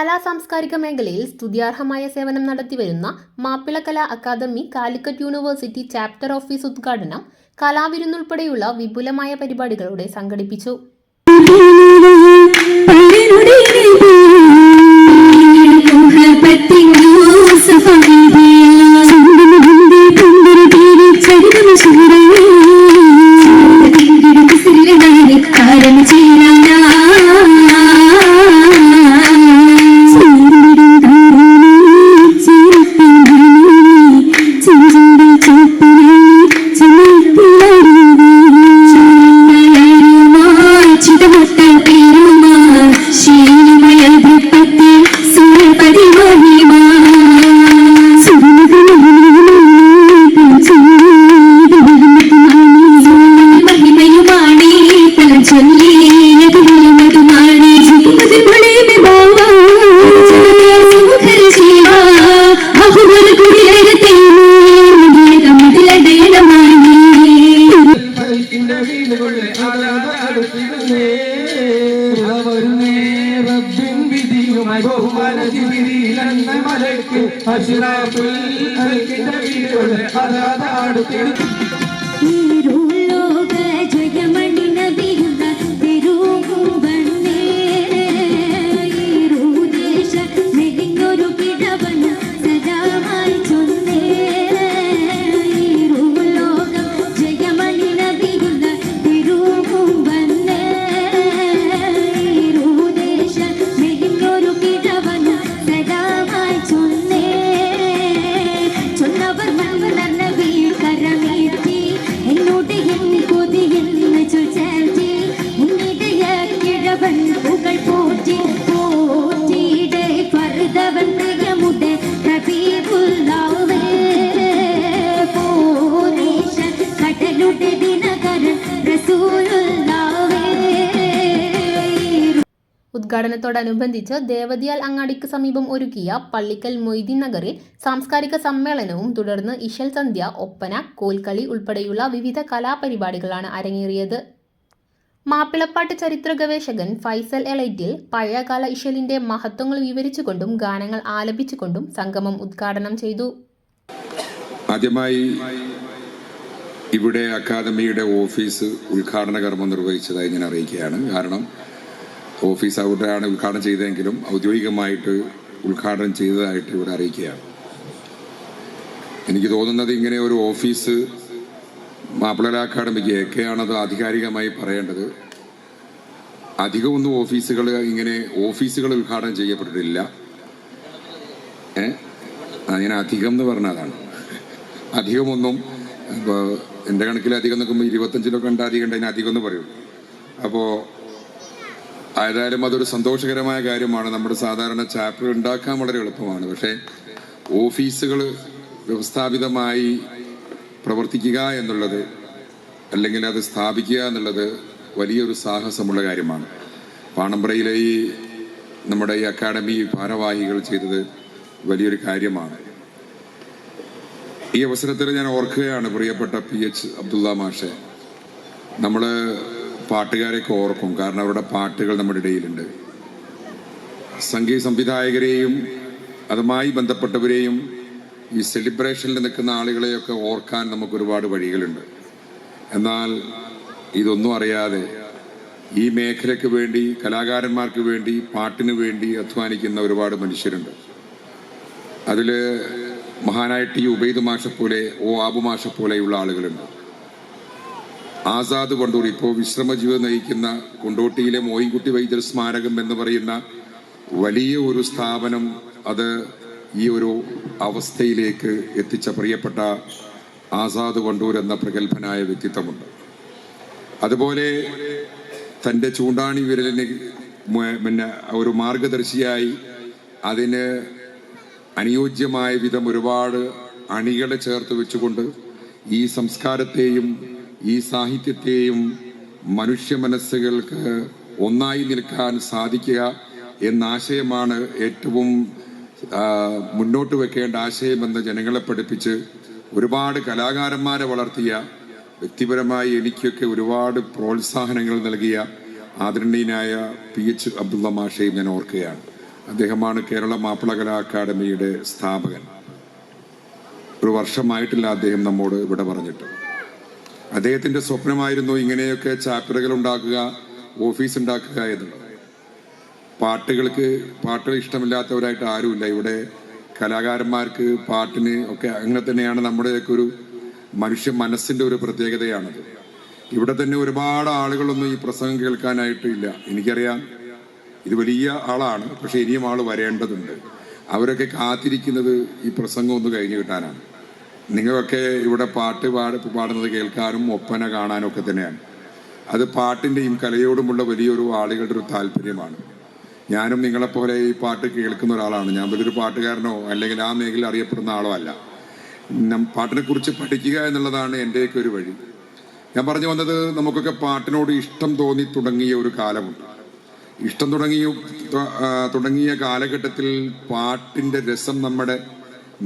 കലാ സാംസ്കാരിക മേഖലയിൽ സ്തുത്യാർഹമായ സേവനം നടത്തിവരുന്ന Mappila Kala academy Calicut university chapter office ഉദ്ഘാടനം കലാവിരുന്നുൾപ്പെടെയുള്ള വിപുലമായ പരിപാടികളോടെ സംഘടിപ്പിച്ചു. ഉദ്ഘാടനത്തോടനുബന്ധിച്ച് ദേവതിയാൽ അങ്ങാടിക്ക് സമീപം ഒരുക്കിയ പള്ളിക്കൽ മൊയ്തീൻ നഗറിൽ സാംസ്കാരിക സമ്മേളനവും തുടർന്ന് ഇഷൽ സന്ധ്യ ഒപ്പന കോൽക്കളി ഉൾപ്പെടെയുള്ള വിവിധ കലാപരിപാടികളാണ് അരങ്ങേറിയത്. മാപ്പിളപ്പാട്ട് ചരിത്ര ഗവേഷകൻ ഫൈസൽ എളൈറ്റിൽ പഴയകാല ഇഷലിന്റെ മഹത്വങ്ങൾ വിവരിച്ചുകൊണ്ടും ഗാനങ്ങൾ ആലപിച്ചുകൊണ്ടും സംഗമം ഉദ്ഘാടനം ചെയ്തു. ആദ്യമായി ഇവിടെ അക്കാദമിയുടെ ഓഫീസ് ഉദ്ഘാടന കർമ്മം നിർവഹിച്ചതായി ഞാൻ അറിയിക്കുകയാണ്. കാരണം ഓഫീസ് അവിടെയാണ് ഉദ്ഘാടനം ചെയ്തതെങ്കിലും ഔദ്യോഗികമായിട്ട് ഉദ്ഘാടനം ചെയ്തതായിട്ട് ഇവിടെ അറിയിക്കുകയാണ്. എനിക്ക് തോന്നുന്നത് ഇങ്ങനെ ഒരു ഓഫീസ് മാപ്പിള അക്കാദമിക്ക് ഒക്കെയാണത് ആധികാരികമായി പറയേണ്ടത്. അധികമൊന്നും ഓഫീസുകൾ ഇങ്ങനെ ഓഫീസുകൾ ഉദ്ഘാടനം ചെയ്യപ്പെട്ടിട്ടില്ല. ഏ? ഞാൻ അധികം എന്ന് പറഞ്ഞതാണ് അധികമൊന്നും ഇപ്പോൾ എന്റെ കണക്കിൽ അധികം നിൽക്കുമ്പോൾ ഇരുപത്തഞ്ചിലൊക്കെ ഉണ്ട് അധികം ഉണ്ട് അധികം എന്ന് പറയും. അപ്പോൾ ഏതായാലും അതൊരു സന്തോഷകരമായ കാര്യമാണ്. നമ്മുടെ സാധാരണ ചാപ്റ്റർ ഉണ്ടാക്കാൻ വളരെ എളുപ്പമാണ്. പക്ഷേ ഓഫീസുകൾ വ്യവസ്ഥാപിതമായി പ്രവർത്തിക്കുക എന്നുള്ളത് അല്ലെങ്കിൽ അത് സ്ഥാപിക്കുക എന്നുള്ളത് വലിയൊരു സാഹസമുള്ള കാര്യമാണ്. പാണമ്പ്രയിലെ ഈ നമ്മുടെ ഈ അക്കാഡമി ഭാരവാഹികൾ ചെയ്തത് വലിയൊരു കാര്യമാണ്. ഈ അവസരത്തിൽ ഞാൻ ഓർക്കുകയാണ് പ്രിയപ്പെട്ട പി എച്ച് അബ്ദുള്ള മാഷെ. നമ്മൾ പാട്ടുകാരെയൊക്കെ ഓർക്കും കാരണം അവരുടെ പാട്ടുകൾ നമ്മുടെ ഇടയിലുണ്ട്. സംഗീത സംവിധായകരെയും അതുമായി ബന്ധപ്പെട്ടവരെയും ഈ സെലിബ്രേഷനിൽ നിൽക്കുന്ന ആളുകളെയൊക്കെ ഓർക്കാൻ നമുക്ക് ഒരുപാട് വഴികളുണ്ട്. എന്നാൽ ഇതൊന്നും അറിയാതെ ഈ മേഖലയ്ക്ക് വേണ്ടി കലാകാരന്മാർക്ക് വേണ്ടി പാട്ടിന് വേണ്ടി അധ്വാനിക്കുന്ന ഒരുപാട് മനുഷ്യരുണ്ട്. അതിൽ മഹാനായ ടി ഉബൈദ് മാഷപ്പോലെ പോലെ ഓ ആബു മാഷ പോലെയുള്ള ആളുകളുണ്ട്. ആസാദ് കൊണ്ടൂർ ഇപ്പോൾ വിശ്രമജീവിതം നയിക്കുന്ന കൊണ്ടോട്ടിയിലെ മോയിൻകുട്ടി വൈദ്യർ സ്മാരകം എന്ന് പറയുന്ന വലിയ ഒരു സ്ഥാപനം അത് ഈ ഒരു അവസ്ഥയിലേക്ക് എത്തിച്ച പ്രിയപ്പെട്ട ആസാദ് കൊണ്ടൂർ എന്ന പ്രഗത്ഭനായ വ്യക്തിത്വമുണ്ട്. അതുപോലെ തന്റെ ചൂണ്ടാണി വിരലിന് പിന്നെ ഒരു മാർഗദർശിയായി അതിന് അനുയോജ്യമായ വിധം ഒരുപാട് അണികളെ ചേർത്ത് വെച്ചുകൊണ്ട് ഈ സംസ്കാരത്തെയും ഈ സാഹിത്യത്തെയും മനുഷ്യ മനസ്സുകൾക്ക് ഒന്നായി നിൽക്കാൻ സാധിക്കുക എന്ന ആശയമാണ് ഏറ്റവും മുന്നോട്ട് വെക്കേണ്ട ആശയമെന്ന് ജനങ്ങളെ പഠിപ്പിച്ച് ഒരുപാട് കലാകാരന്മാരെ വളർത്തിയ വ്യക്തിപരമായി എനിക്കൊക്കെ ഒരുപാട് പ്രോത്സാഹനങ്ങൾ നൽകിയ ആദരണീയനായ പി എച്ച് അബ്ദുള്ള മാഷയും ഞാൻ ഓർക്കുകയാണ്. അദ്ദേഹമാണ് കേരള മാപ്പിള കലാ അക്കാദമിയുടെ സ്ഥാപകൻ. ഒരു വർഷമായിട്ടില്ല അദ്ദേഹം നമ്മോട് ഇവിടെ പറഞ്ഞിട്ട്. അദ്ദേഹത്തിന്റെ സ്വപ്നമായിരുന്നു ഇങ്ങനെയൊക്കെ ചാപ്റ്ററുകൾ ഉണ്ടാക്കുക ഓഫീസ് ഉണ്ടാക്കുക എന്നുള്ളത്. പാട്ടുകൾക്ക് പാട്ടുകൾ ഇഷ്ടമില്ലാത്തവരായിട്ട് ആരുമില്ല. ഇവിടെ കലാകാരന്മാർക്ക് പാട്ടിന് ഒക്കെ അങ്ങനെ തന്നെയാണ് നമ്മുടെയൊക്കെ ഒരു മനുഷ്യ മനസ്സിന്റെ ഒരു പ്രത്യേകതയാണത്. ഇവിടെ തന്നെ ഒരുപാട് ആളുകളൊന്നും ഈ പ്രസംഗം കേൾക്കാനായിട്ട് ഇല്ല. എനിക്കറിയാം ഇത് വലിയ ആളാണ് പക്ഷെ ഇനിയും ആൾ വരേണ്ടതുണ്ട്. അവരൊക്കെ കാത്തിരിക്കുന്നത് ഈ പ്രസംഗം ഒന്ന് കഴിഞ്ഞു കിട്ടാനാണ്. നിങ്ങളൊക്കെ ഇവിടെ പാട്ട് പാട് പാടുന്നത് കേൾക്കാനും ഒപ്പന കാണാനും ഒക്കെ തന്നെയാണ്. അത് പാട്ടിന്റെയും കലയോടുമുള്ള വലിയൊരു ആളുകളുടെ ഒരു താല്പര്യമാണ്. ഞാനും നിങ്ങളെപ്പോലെ ഈ പാട്ട് കേൾക്കുന്ന ഒരാളാണ്. ഞാൻ വലിയൊരു പാട്ടുകാരനോ അല്ലെങ്കിൽ ആ മേഖല അറിയപ്പെടുന്ന ആളോ അല്ല. പാട്ടിനെ കുറിച്ച് പഠിക്കുക എന്നുള്ളതാണ് എന്റെയൊക്കെ ഒരു വഴി. ഞാൻ പറഞ്ഞു വന്നത് നമുക്കൊക്കെ പാട്ടിനോട് ഇഷ്ടം തോന്നി തുടങ്ങിയ ഒരു കാലമുണ്ട്. ഇഷ്ടം തുടങ്ങിയ തുടങ്ങിയ കാലഘട്ടത്തിൽ പാട്ടിന്റെ രസം നമ്മുടെ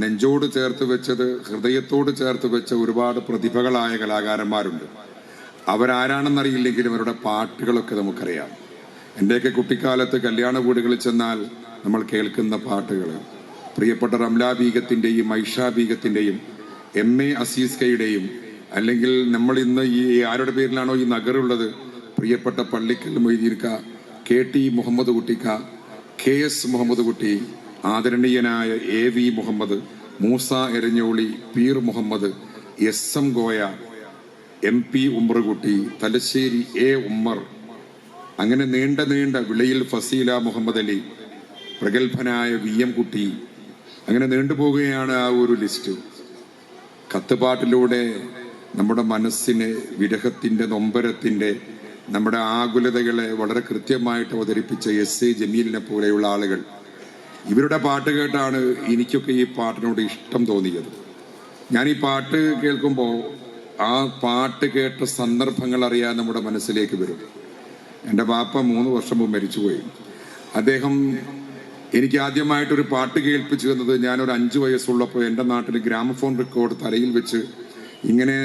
നെഞ്ചോട് ചേർത്ത് വെച്ചത് ഹൃദയത്തോട് ചേർത്ത് വെച്ച ഒരുപാട് പ്രതിഭകളായ കലാകാരന്മാരുണ്ട്. അവരാരാണെന്നറിയില്ലെങ്കിലും അവരുടെ പാട്ടുകളൊക്കെ നമുക്കറിയാം. എന്റെയൊക്കെ കുട്ടിക്കാലത്ത് കല്യാണ വീടുകളിൽ ചെന്നാൽ നമ്മൾ കേൾക്കുന്ന പാട്ടുകൾ. പ്രിയപ്പെട്ട റംലാ ബീഗത്തിന്റെയും ഐഷ ബീഗത്തിന്റെയും എം എ അസീസ് കയുടെയും അല്ലെങ്കിൽ നമ്മൾ ഇന്ന് ഈ ആരുടെ പേരിലാണോ ഈ നഗറുള്ളത് പ്രിയപ്പെട്ട പള്ളിക്കൽ മൊയ്തീർക്ക കെ ടി മുഹമ്മദ് കുട്ടിക്ക കെ എസ് മുഹമ്മദ് കുട്ടി ആദരണീയനായ A V Muhammad Moosa Eranjoli Peer Muhammad S M Goya M P Ummarukutty Thalassery A Ummer അങ്ങനെ നീണ്ട നീണ്ട വിളയിൽ ഫസീല മുഹമ്മദ് അലി പ്രഗത്ഭനായ വി എം കുട്ടി അങ്ങനെ നീണ്ടുപോകുകയാണ് ആ ഒരു ലിസ്റ്റ്. കത്തുപാട്ടിലൂടെ നമ്മുടെ മനസ്സിന് വിരഹത്തിന്റെ നൊമ്പരത്തിന്റെ നമ്മുടെ ആകുലതകളെ വളരെ കൃത്യമായിട്ട് അവതരിപ്പിച്ച എസ് എ ജമീലിനെ പോലെയുള്ള ആളുകൾ. ഇവരുടെ പാട്ട് കേട്ടാണ് എനിക്കൊക്കെ ഈ പാട്ടിനോട് ഇഷ്ടം തോന്നിയത്. ഞാൻ ഈ പാട്ട് കേൾക്കുമ്പോൾ ആ പാട്ട് കേട്ട സന്ദർഭങ്ങൾ അറിയാൻ നമ്മുടെ മനസ്സിലേക്ക് വരും. എന്റെ ബാപ്പ മൂന്ന് വർഷം മുമ്പ് മരിച്ചുപോയി. അദ്ദേഹം എനിക്ക് ആദ്യമായിട്ടൊരു പാട്ട് കേൾപ്പിച്ചു തന്നത് ഞാനൊരു അഞ്ച് വയസ്സുള്ളപ്പോൾ എന്റെ നാട്ടിൽ ഗ്രാമഫോൺ റെക്കോർഡ് തലയിൽ വെച്ച് ഇങ്ങനെ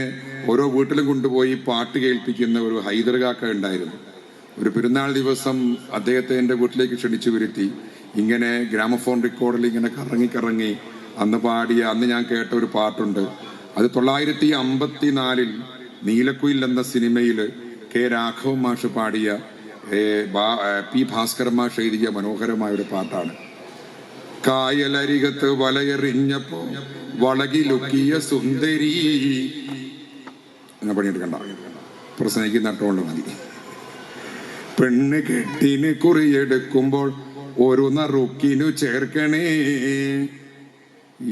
ഓരോ വീട്ടിലും കൊണ്ടുപോയി പാട്ട് കേൾപ്പിക്കുന്ന ഒരു ഹൈദർകാക്ക ഉണ്ടായിരുന്നു. ഒരു പെരുന്നാൾ ദിവസം അദ്ദേഹത്തെ എന്റെ വീട്ടിലേക്ക് ക്ഷണിച്ചു വരുത്തി. ഇങ്ങനെ ഗ്രാമഫോൺ റെക്കോർഡിൽ ഇങ്ങനെ കറങ്ങി കറങ്ങി അന്ന് പാടിയ അന്ന് ഞാൻ കേട്ട ഒരു പാട്ടുണ്ട്. അത് തൊള്ളായിരത്തി അമ്പത്തി നാലിൽ നീലക്കുയിൽ എന്ന സിനിമയിൽ കെ രാഘവ മാഷ് പാടിയ പി ഭാസ്കര മാഷ് എഴുതിയ മനോഹരമായ ഒരു പാട്ടാണ്. കായലരികത്ത് വലയെറിഞ്ഞപ്പോ വളകിലുക്കിയ സുന്ദരി. പണിയെടുക്കണ്ട. പ്രസംഗിക്കുന്ന നട്ടുകൊണ്ട് മതി. പെണ്ണ് കെട്ടിന് കുറിയെടുക്കുമ്പോൾ ഒരു നറുക്കിനു ചേർക്കണേ.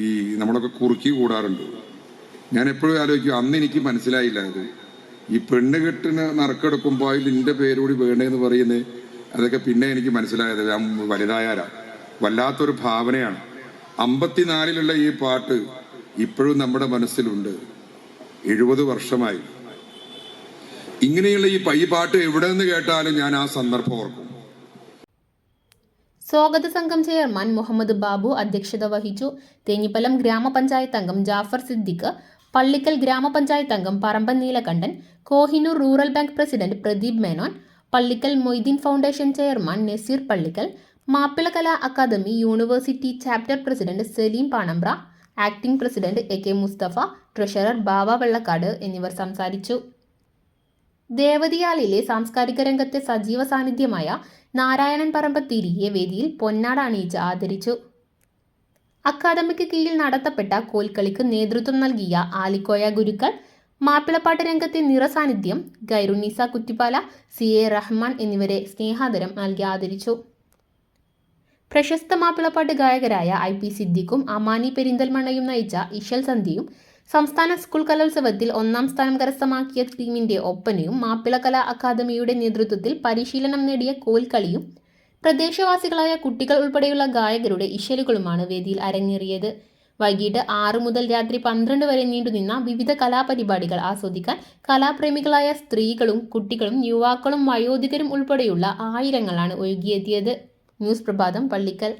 ഈ നമ്മളൊക്കെ കുറുക്കി കൂടാറുണ്ട്. ഞാൻ എപ്പോഴും ആലോചിക്കും അന്ന് എനിക്ക് മനസ്സിലായില്ല അത്. ഈ പെണ്ണ് കെട്ടിന് നറുക്കെടുക്കുമ്പോൾ അതിൽ നിന്റെ പേരുകൂടി വേണേന്ന് പറയുന്നത് അതൊക്കെ പിന്നെ എനിക്ക് മനസ്സിലായത് ഞാൻ വലുതായാലാ വല്ലാത്തൊരു ഭാവനയാണ്. അമ്പത്തിനാലിലുള്ള ഈ പാട്ട് ഇപ്പോഴും നമ്മുടെ മനസ്സിലുണ്ട്. എഴുപത് വർഷമായി. ഇങ്ങനെയുള്ള ഈ പൈ പാട്ട് എവിടെ നിന്ന് കേട്ടാലും ഞാൻ ആ സന്ദർഭം ഓർക്കും. സ്വാഗത സംഘം ചെയർമാൻ മുഹമ്മദ് ബാബു അധ്യക്ഷത വഹിച്ചു. തേഞ്ഞിപ്പലം ഗ്രാമപഞ്ചായത്ത് അംഗം ജാഫർ സിദ്ദിഖ് പള്ളിക്കൽ ഗ്രാമപഞ്ചായത്ത് അംഗം Paramban Neelakandan Kohinoor rural bank president Pradeep Menon Pallikkal Moideen foundation chairman Naseer Pallikkal Mappila Kala academy university chapter president Saleem Panambra acting president A K Mustafa treasurer Baba Vellakkad എന്നിവർ സംസാരിച്ചു. ദേവതിയാലിലെ സാംസ്കാരിക രംഗത്തെ സജീവ സാന്നിധ്യമായ നാരായണൻ പറമ്പത്തിരിയെ വേദിയിൽ പൊന്നാട അണിയിച്ച് ആദരിച്ചു. അക്കാദമിക്ക് കീഴിൽ നടത്തപ്പെട്ട കോൽക്കളിക്ക് നേതൃത്വം നൽകിയ ആലിക്കോയ ഗുരുക്കൾ മാപ്പിളപ്പാട്ട് രംഗത്തെ നിറസാന്നിധ്യം ഗൈറുന്നീസ കുറ്റിപ്പാല സി എ റഹ്മാൻ എന്നിവരെ സ്നേഹാദരം നൽകി ആദരിച്ചു. പ്രശസ്ത മാപ്പിളപ്പാട്ട് ഗായകരായ ഐ പി സിദ്ദിഖും അമാനി പെരിന്തൽമണ്ണയും നയിച്ച ഇഷൽ സന്ധ്യയും സംസ്ഥാന സ്കൂൾ കലോത്സവത്തിൽ ഒന്നാം സ്ഥാനം കരസ്ഥമാക്കിയ ടീമിന്റെ ഒപ്പനയും മാപ്പിള കലാ അക്കാദമിയുടെ നേതൃത്വത്തിൽ പരിശീലനം നേടിയ കോൽക്കളിയും പ്രദേശവാസികളായ കുട്ടികൾ ഉൾപ്പെടെയുള്ള ഗായകരുടെ ഇശലുകളുമാണ് വേദിയിൽ അരങ്ങേറിയത്. വൈകിട്ട് ആറ് മുതൽ രാത്രി പന്ത്രണ്ട് വരെ നീണ്ടുനിന്ന വിവിധ കലാപരിപാടികൾ ആസ്വദിക്കാൻ കലാപ്രേമികളായ സ്ത്രീകളും കുട്ടികളും യുവാക്കളും വയോധികരും ഉൾപ്പെടെയുള്ള ആയിരങ്ങളാണ് ഒഴുകിയെത്തിയത്. ന്യൂസ് പ്രഭാതം പള്ളിക്കൽ.